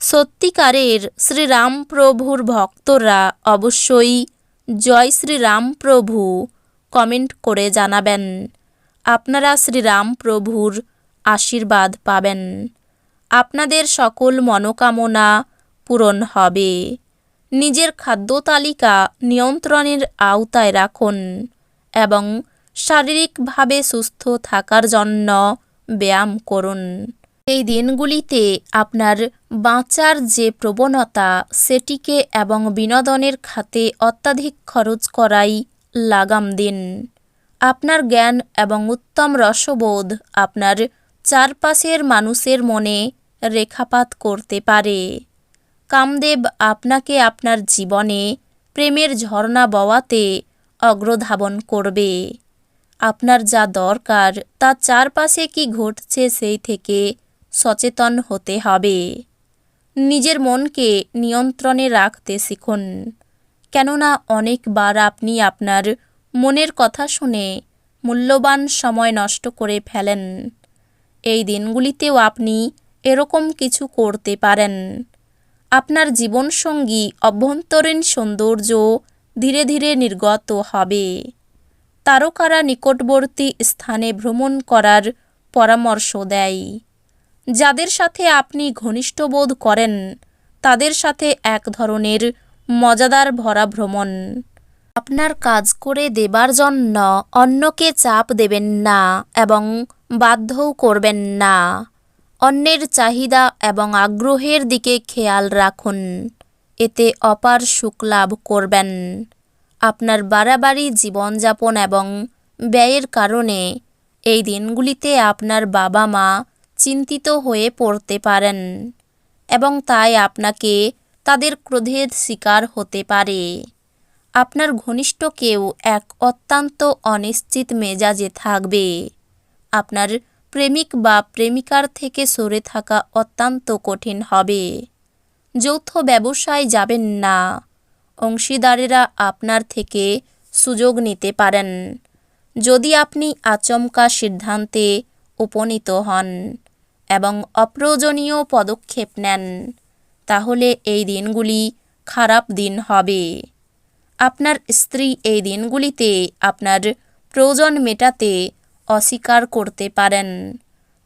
সত্যিকারের শ্রীরামপ্রভুর ভক্তরা অবশ্যই জয় শ্রীরামপ্রভু কমেন্ট করে জানাবেন। আপনারা শ্রীরামপ্রভুর আশীর্বাদ পাবেন। আপনাদের সকল মনোকামনা পূরণ হবে। নিজের খাদ্য তালিকা নিয়ন্ত্রণের আওতায় রাখুন এবং শারীরিকভাবে সুস্থ থাকার জন্য ব্যায়াম করুন। এই দিনগুলিতে আপনার বাঁচার যে প্রবণতা, সেটিকে এবং বিনোদনের খাতে অত্যাধিক খরচ করাই লাগাম দিন। আপনার জ্ঞান এবং উত্তম রসবোধ আপনার চারপাশের মানুষের মনে রেখাপাত করতে পারে। কামদেব আপনাকে আপনার জীবনে প্রেমের ঝর্ণা বওয়াতে অগ্রধাবন করবে। আপনার যা দরকার তা চারপাশে কি ঘটছে সেই থেকে সচেতন হতে হবে। নিজের মনকে নিয়ন্ত্রণে রাখতে শিখুন। কেননা অনেকবার আপনি আপনার মনের কথা শুনে মূল্যবান সময় নষ্ট করে ফেলেন। এই দিনগুলিতেও আপনি এরকম কিছু করতে পারেন। আপনার জীবনসঙ্গী অভ্যন্তরীণ সৌন্দর্য ধীরে ধীরে নির্গত হবে। তারকারা নিকটবর্তী স্থানে ভ্রমণ করার পরামর্শ দেয়। যাদের সাথে আপনি ঘনিষ্ঠ বোধ করেন, তাদের সাথে এক ধরনের মজাদার ভরা ভ্রমণ। আপনার কাজ করে দেবার জন্য অন্যকে চাপ দেবেন না এবং বাধ্যও করবেন না। অন্যের চাহিদা এবং আগ্রহের দিকে খেয়াল রাখুন। এতে অপার সুখ লাভ করবেন। আপনার বাড়াবাড়ি জীবনযাপন এবং ব্যয়ের কারণে এই দিনগুলিতে আপনার বাবা মা চিন্তিত হয়ে পড়তে পারেন এবং তাই আপনাকে তাদের ক্রোধের শিকার হতে পারে। আপনার ঘনিষ্ঠ কেউ এক অত্যন্ত অনিশ্চিত মেজাজে থাকবে। আপনার প্রেমিক বা প্রেমিকার থেকে সরে থাকা অত্যন্ত কঠিন হবে। যৌথ ব্যবসায় যাবেন না। অংশীদারেরা আপনার থেকে সুযোগ নিতে পারেন। যদি আপনি আচমকা সিদ্ধান্তে উপনীত হন এবং অপ্রয়োজনীয় পদক্ষেপ নেন, তাহলে এই দিনগুলি খারাপ দিন হবে। আপনার স্ত্রী এই দিনগুলিতে আপনার প্রয়োজন মেটাতে অস্বীকার করতে পারেন,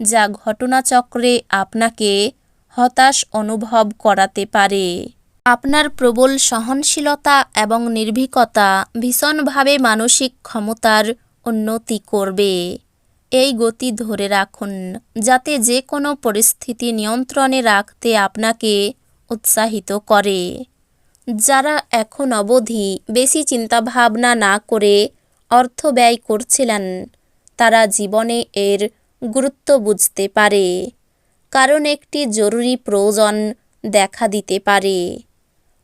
যা ঘটনাচক্রে আপনাকে হতাশ অনুভব করাতে পারে। আপনার প্রবল সহনশীলতা এবং নির্ভীকতা ভীষণভাবে মানসিক ক্ষমতার উন্নতি করবে। এই গতি ধরে রাখুন, যাতে যে কোনো পরিস্থিতি নিয়ন্ত্রণে রাখতে আপনাকে উৎসাহিত করে। যারা এখন অবধি বেশি চিন্তাভাবনা না করে অর্থ ব্যয় করছিলেন, তারা জীবনে এর গুরুত্ব বুঝতে পারে। কারণ একটি জরুরি প্রয়োজন দেখা দিতে পারে।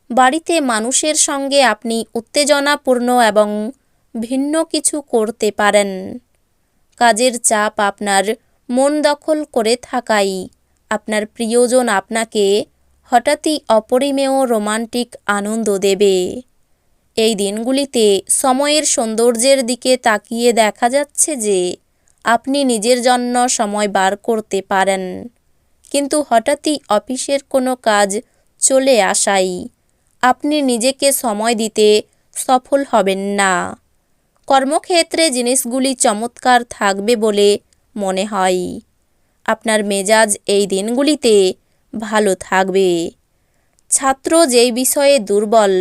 বাড়িতে মানুষের সঙ্গে আপনি উত্তেজনাপূর্ণ এবং ভিন্ন কিছু করতে পারেন। কাজের চাপ আপনার মন দখল করে থাকাই। আপনার প্রিয়জন আপনাকে হঠাৎই অপরিমেয় রোমান্টিক আনন্দ দেবে। এই দিনগুলিতে সময়ের সৌন্দর্যের দিকে তাকিয়ে দেখা যাচ্ছে যে আপনি নিজের জন্য সময় বার করতে পারেন। কিন্তু হঠাৎই অফিসের কোনো কাজ চলে আসাই। আপনি নিজেকে সময় দিতে সফল হবেন না। কর্মক্ষেত্রে জিনিসগুলি চমৎকার থাকবে বলে মনে হয়। আপনার মেজাজ এই দিনগুলিতে ভালো থাকবে। ছাত্র যেই বিষয়ে দুর্বল,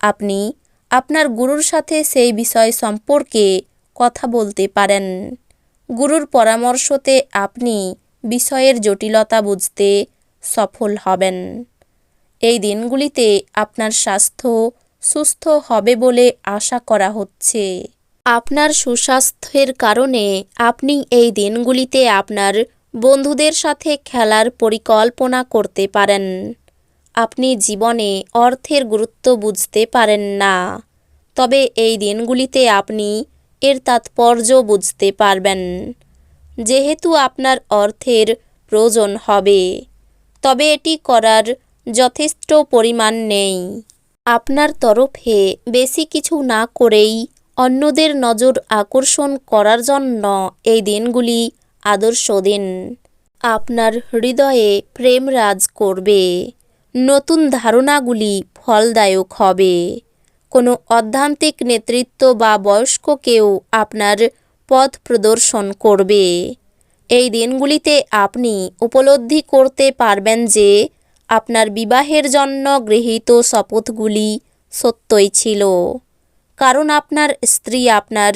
আপনি আপনার গুরুর সাথে সেই বিষয় সম্পর্কে কথা বলতে পারেন। গুরুর পরামর্শতে আপনি বিষয়ের জটিলতা বুঝতে সফল হবেন। এই দিনগুলিতে আপনার স্বাস্থ্য সুস্থ হবে বলে আশা করা হচ্ছে। আপনার সুস্বাস্থ্যের কারণে আপনি এই দিনগুলিতে আপনার বন্ধুদের সাথে খেলার পরিকল্পনা করতে পারেন। আপনি জীবনে অর্থের গুরুত্ব বুঝতে পারেন না। তবে এই দিনগুলিতে আপনি এর তাৎপর্য বুঝতে পারবেন। যেহেতু আপনার অর্থের প্রয়োজন হবে, তবে এটি করার যথেষ্ট পরিমাণ নেই। আপনার তরফে বেশি কিছু না করেই অন্যদের নজর আকর্ষণ করার জন্য এই দিনগুলি আদর্শ দিন। আপনার হৃদয়ে প্রেম রাজ করবে। নতুন ধারণাগুলি ফলদায়ক হবে। কোনো অধ্যান্তিক নেতৃত্ব বা বয়স্ক কেউ আপনার পথ প্রদর্শন করবে। এই দিনগুলিতে আপনি উপলব্ধি করতে পারবেন যে আপনার বিবাহের জন্য গৃহীত শপথগুলি সত্যই ছিল। কারণ আপনার স্ত্রী আপনার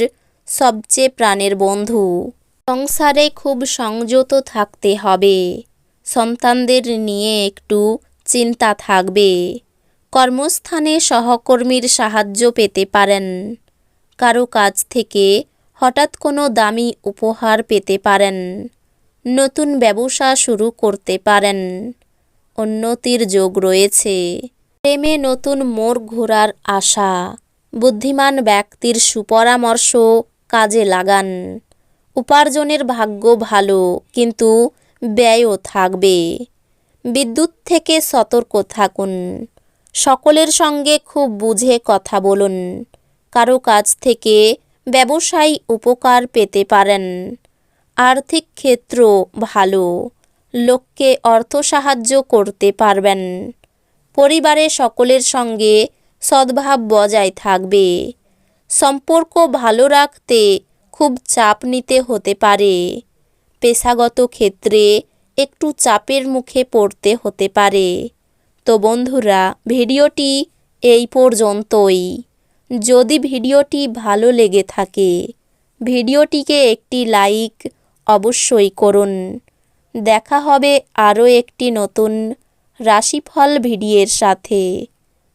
সবচেয়ে প্রাণের বন্ধু। সংসারে খুব সংযত থাকতে হবে। সন্তানদের নিয়ে একটু চিন্তা থাকবে। কর্মস্থানে সহকর্মীর সাহায্য পেতে পারেন। কারও কাছ থেকে হঠাৎ কোনো দামি উপহার পেতে পারেন। নতুন ব্যবসা শুরু করতে পারেন। উন্নতির যোগ রয়েছে। প্রেমে নতুন মোড় ঘোরার আশা। বুদ্ধিমান ব্যক্তির সুপরামর্শ কাজে লাগান। উপার্জনের ভাগ্য ভালো, কিন্তু ব্যয়ও থাকবে। বিদ্যুৎ থেকে সতর্ক থাকুন। সকলের সঙ্গে খুব বুঝে কথা বলুন। কারও কাছ থেকে ব্যবসায়ী উপকার পেতে পারেন। আর্থিক ক্ষেত্র ভালো, লোককে অর্থ সাহায্য করতে পারবেন। পরিবারে সকলের সঙ্গে সদ্ভাব বজায় থাকবে। সম্পর্ক ভালো রাখতে খুব চাপ নিতে হতে পারে। পেশাগত ক্ষেত্রে একটু চাপের মুখে পড়তে হতে পারে। তো বন্ধুরা, ভিডিওটি এই পর্যন্তই। যদি ভিডিওটি ভালো লেগে থাকে, ভিডিওটিকে একটি লাইক অবশ্যই করুন। দেখা হবে আরও একটি নতুন রাশিফল ভিডিওর সাথে।